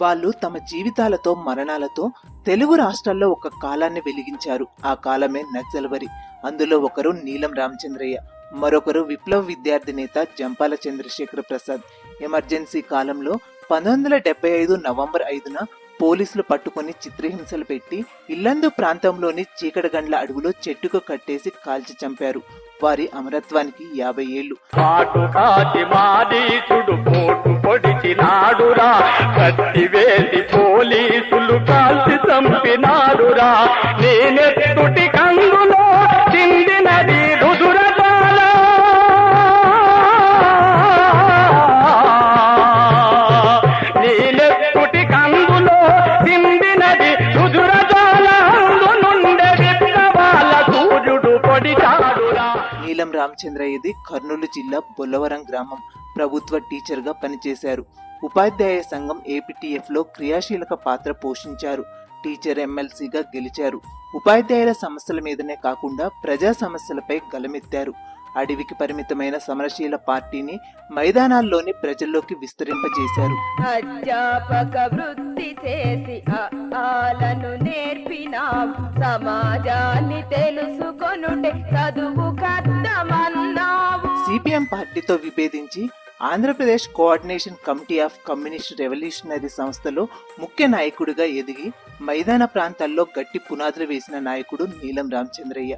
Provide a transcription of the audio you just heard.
వాళ్ళు తమ జీవితాలతో మరణాలతో తెలుగు రాష్ట్రాల్లో ఒక కాలాన్ని వెలిగించారు. ఆ కాలమే నక్సల్వరి. అందులో ఒకరు నీలం రామచంద్రయ్య మరొకరు విప్లవ విద్యార్థి నేత జంపాల చంద్రశేఖర ప్రసాద్. ఎమర్జెన్సీ కాలంలో పంతొమ్మిది వందల డెబ్బై ఐదు నవంబర్ ఐదున పోలీసులు పట్టుకొని చిత్రహింసలు పెట్టి ఇల్లందు ప్రాంతంలోని చీకటగండ్ల అడుగులో చెట్టుకు కట్టేసి కాల్చి చంపారు. వారి అమరత్వానికి యాభై ఏళ్ళు కాటు కాటి పోలీసులు కాల్చి చంపినారురా. నేనెత్తుటి కంగులో చిందినది రుదురబాల నేనెత్తుటి కంగులో చిందినది రుదురబాల నుండే విత్తవాల సూర్యుడు పొడిచాడురా. నీలం రామచంద్రయ్యది కర్నూలు జిల్లా బొల్లవరం గ్రామం. ప్రభుత్వ టీచర్గా పనిచేశారు. ఉపాధ్యాయ సంఘం ఏపీటీఎఫ్లో క్రియాశీలక పాత్ర పోషించారు. టీచర్ ఎమ్మెల్సీగా గెలిచారు. ఉపాధ్యాయుల సమస్యల మీదనే కాకుండా ప్రజా సమస్యలపై గలమెత్తారు. అడవికి పరిమితమైన సమరశీల పార్టీని మైదానాల్లోని ప్రజల్లోకి విస్తరింపజేశారు. అధ్యాపక వృత్తి చేసి ఆలను నేర్పినావు సమాజాన్ని తెలుసుకొనుటే చదువు సిపిఎం పార్టీతో విభేదించి Andhra Pradesh coordination committee of communist revolutionary సంస్థలో ముఖ్య నాయకుడిగా ఎదిగి మైదాన ప్రాంతాల్లో గట్టి పునాదులు వేసిన నాయకుడు నీలం రామచంద్రయ్య.